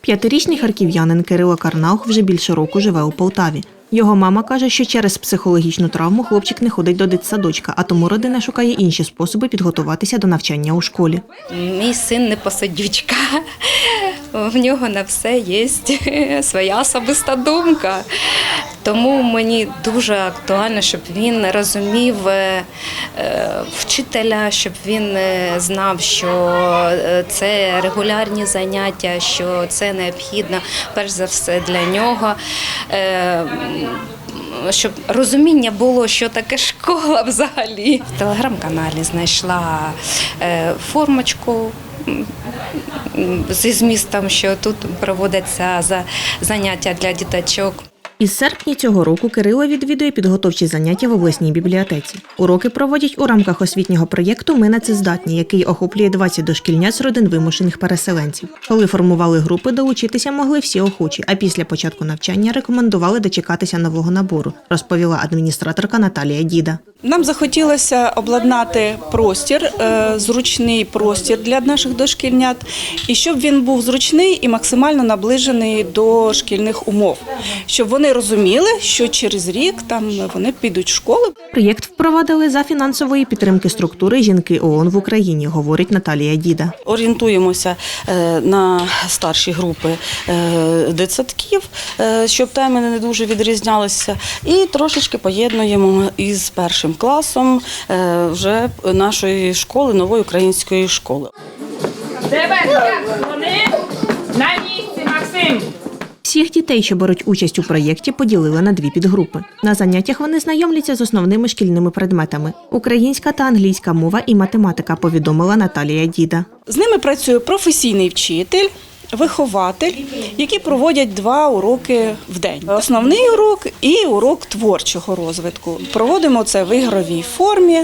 П'ятирічний харків'янин Кирило Карнаух вже більше року живе у Полтаві. Його мама каже, що через психологічну травму хлопчик не ходить до дитсадочка, а тому родина шукає інші способи підготуватися до навчання у школі. Мій син не посадючка. В нього на все є своя особиста думка. Тому мені дуже актуально, щоб він розумів е, е, вчителя, щоб він е, знав, що це регулярні заняття, що це необхідно перш за все для нього. Щоб розуміння було, що таке школа взагалі. В телеграм-каналі знайшла формочку зі змістом, що тут проводяться за заняття для діточок. Із серпня цього року Кирило відвідує підготовчі заняття в обласній бібліотеці. Уроки проводять у рамках освітнього проєкту Ми нацездатні, який охоплює 20 дошкільнят з родин вимушених переселенців. Коли формували групи, долучитися могли всі охочі, а після початку навчання рекомендували дочекатися нового набору, розповіла адміністраторка Наталія Діда. Нам захотілося обладнати простір, е, зручний простір для наших дошкільнят, і щоб він був зручний і максимально наближений до шкільних умов, щоб вони розуміли, що через рік там вони підуть в школу. Проєкт впровадили за фінансової підтримки структури Жінки ООН в Україні, говорить Наталія Діда. Орієнтуємося е, на старші групи е, дитсадків, е, щоб теми не дуже відрізнялися, і трошечки поєднуємо із першим класом вже нашої школи, нової української школи. Всіх дітей, що беруть участь у проєкті, поділили на дві підгрупи. На заняттях вони знайомляться з основними шкільними предметами: українська та англійська мова і математика, повідомила Наталія Діда. З ними працює професійний вчитель. Вихователь, які проводять два уроки в день: основний урок і урок творчого розвитку. Проводимо це в ігровій формі,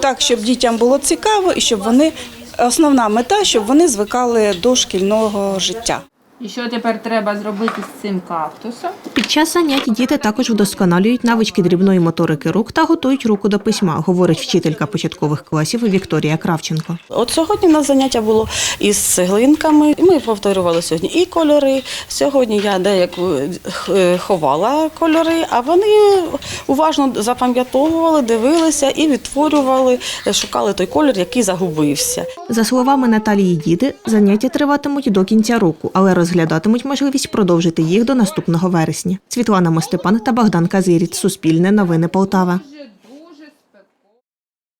так щоб дітям було цікаво і щоб вони основна мета, щоб вони звикали до шкільного життя. І що тепер треба зробити з цим кактусом? Під час занять діти також вдосконалюють навички дрібної моторики рук та готують руку до письма, говорить вчителька початкових класів Вікторія Кравченко. От сьогодні у нас заняття було із цеглинками. Ми повторювали сьогодні і кольори. Сьогодні я деяку е, ховала кольори, а вони уважно запам'ятовували, дивилися і відтворювали, е, шукали той колір, який загубився. За словами Наталії Діди, заняття триватимуть до кінця року, але розглядатимуть можливість продовжити їх до наступного вересня. Світлана Мостепан та Богдан Казиріць. Суспільне новини Полтава.